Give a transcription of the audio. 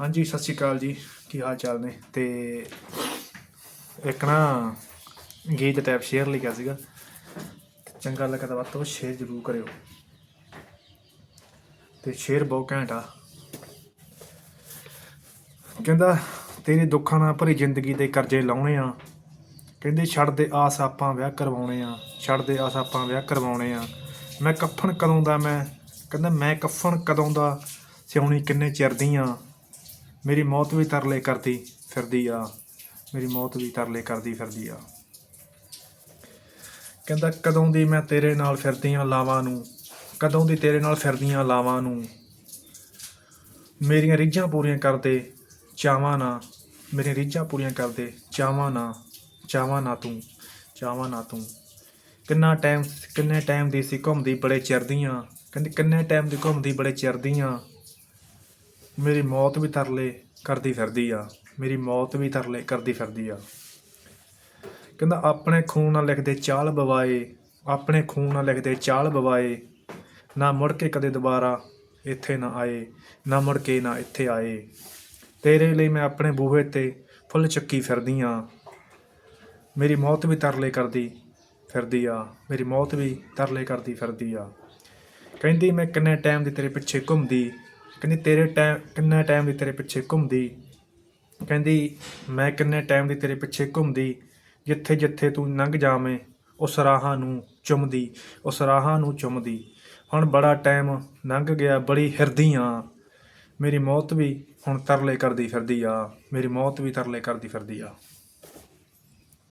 ਹਾਂਜੀ, ਸਤਿ ਸ਼੍ਰੀ ਅਕਾਲ ਜੀ। ਕੀ ਹਾਲ ਚਾਲ ਨੇ? ਤੇ ਇੱਕ ਨਾ ਗੀਤ ਟੈਪ ਸ਼ੇਅਰ ਲਿਖਿਆ ਸੀਗਾ। ਤੇ ਚੰਗਾ ਲੱਗਾ ਤਾਂ ਵੱਧ ਤੋਂ ਵੱਧ ਸ਼ੇਅਰ ਜ਼ਰੂਰ ਕਰਿਓ। ਤੇ ਸ਼ੇਅਰ ਬਹੁਤ ਘੈਂਟ ਆ। ਕਹਿੰਦਾ, ਤੇਰੇ ਦੁੱਖਾਂ ਨਾਲ ਭਰੀ ਜ਼ਿੰਦਗੀ ਦੇ ਕਰਜ਼ੇ ਲਾਉਣੇ ਆ। ਕਹਿੰਦੇ, ਛੱਡ ਦੇ ਆਸ ਆਪਾਂ ਵਿਆਹ ਕਰਵਾਉਣੇ ਆ। ਛੱਡ ਦੇ ਆਸ ਆਪਾਂ ਵਿਆਹ ਕਰਵਾਉਣੇ ਆ। ਮੈਂ ਕਫਨ ਕਦੋਂ ਦਾ ਮੈਂ? ਕਹਿੰਦਾ, ਮੈਂ ਕਫਨ ਕਦੋਂ ਦਾ? ਸਿਉਣੀ ਕਿੰਨੇ ਚਿਰ ਦੀ ਆ ਮੇਰੀ ਮੌਤ ਵੀ ਤਰਲੇ ਕਰਦੀ ਫਿਰਦੀ ਆ, ਮੇਰੀ ਮੌਤ ਵੀ ਤਰਲੇ ਕਰਦੀ ਫਿਰਦੀ ਆ। ਕਹਿੰਦਾ, ਕਦੋਂ ਦੀ ਮੈਂ ਤੇਰੇ ਨਾਲ ਫਿਰਦੀਆਂ ਲਾਵਾਂ ਨੂੰ, ਕਦੋਂ ਦੀ ਤੇਰੇ ਨਾਲ ਫਿਰਦੀਆਂ ਲਾਵਾਂ ਨੂੰ? ਮੇਰੀਆਂ ਰੀਝਾਂ ਪੂਰੀਆਂ ਕਰਦੇ ਚਾਵਾਂ ਨਾ, ਮੇਰੀਆਂ ਰੀਝਾਂ ਪੂਰੀਆਂ ਕਰਦੇ ਚਾਵਾਂ ਨਾ ਚਾਵਾਂ ਨਾ ਤੂੰ ਚਾਵਾਂ ਨਾ ਤੂੰ। ਕਿੰਨਾ ਟਾਈਮ, ਕਿੰਨੇ ਟਾਈਮ ਦੀ ਸੀ ਘੁੰਮਦੀ ਬੜੇ ਚਿਰ ਦੀਆਂ, ਕਹਿੰਦੀ, ਕਿੰਨੇ ਟਾਈਮ ਦੀ ਘੁੰਮਦੀ ਬੜੇ ਚਿਰ ਦੀਆਂ। ਮੇਰੀ ਮੌਤ ਵੀ ਤਰਲੇ ਕਰਦੀ ਫਿਰਦੀ ਆ। ਮੇਰੀ ਮੌਤ ਵੀ ਤਰਲੇ ਕਰਦੀ ਫਿਰਦੀ ਆ। ਕਹਿੰਦਾ, ਆਪਣੇ ਖੂਨ ਨਾਲ ਲਿਖਦੇ ਚਾਲ ਬਵਾਏ, ਆਪਣੇ ਖੂਨ ਨਾਲ ਲਿਖਦੇ ਚਾਲ ਬਵਾਏ, ਨਾ ਮੁੜ ਕੇ ਕਦੇ ਦੁਬਾਰਾ ਇੱਥੇ ਨਾ ਆਏ, ਨਾ ਮੁੜ ਕੇ ਨਾ ਇੱਥੇ ਆਏ। ਤੇਰੇ ਲਈ ਮੈਂ ਆਪਣੇ ਬੂਹੇ ਤੇ ਫੁੱਲ ਚੱਕੀ ਫਿਰਦੀ ਆ। ਮੇਰੀ ਮੌਤ ਵੀ ਤਰਲੇ ਕਰਦੀ ਫਿਰਦੀ ਆ। ਮੇਰੀ ਮੌਤ ਵੀ ਤਰਲੇ ਕਰਦੀ ਫਿਰਦੀ ਆ। ਕਹਿੰਦੀ, ਮੈਂ ਕਿੰਨੇ ਟਾਈਮ ਦੀ ਤੇਰੇ ਪਿੱਛੇ ਘੁੰਮਦੀ ਕਹਿੰਦੀ, ਤੇਰੇ ਟਾਈਮ ਕਿੰਨੇ ਟਾਈਮ ਦੀ ਤੇਰੇ ਪਿੱਛੇ ਘੁੰਮਦੀ? ਕਹਿੰਦੀ, ਮੈਂ ਕਿੰਨੇ ਟਾਈਮ ਦੀ ਤੇਰੇ ਪਿੱਛੇ ਘੁੰਮਦੀ? ਜਿੱਥੇ ਜਿੱਥੇ ਤੂੰ ਲੰਘ ਜਾਵੇਂ, ਉਸ ਰਾਹਾਂ ਨੂੰ ਚੁੰਮਦੀ, ਉਸ ਰਾਹਾਂ ਨੂੰ ਚੁੰਮਦੀ। ਹੁਣ ਬੜਾ ਟਾਈਮ ਲੰਘ ਗਿਆ, ਬੜੀ ਹਿਰਦੀ ਆ। ਮੇਰੀ ਮੌਤ ਵੀ ਹੁਣ ਤਰਲੇ ਕਰਦੀ ਫਿਰਦੀ ਆ, ਮੇਰੀ ਮੌਤ ਵੀ ਤਰਲੇ ਕਰਦੀ ਫਿਰਦੀ ਆ।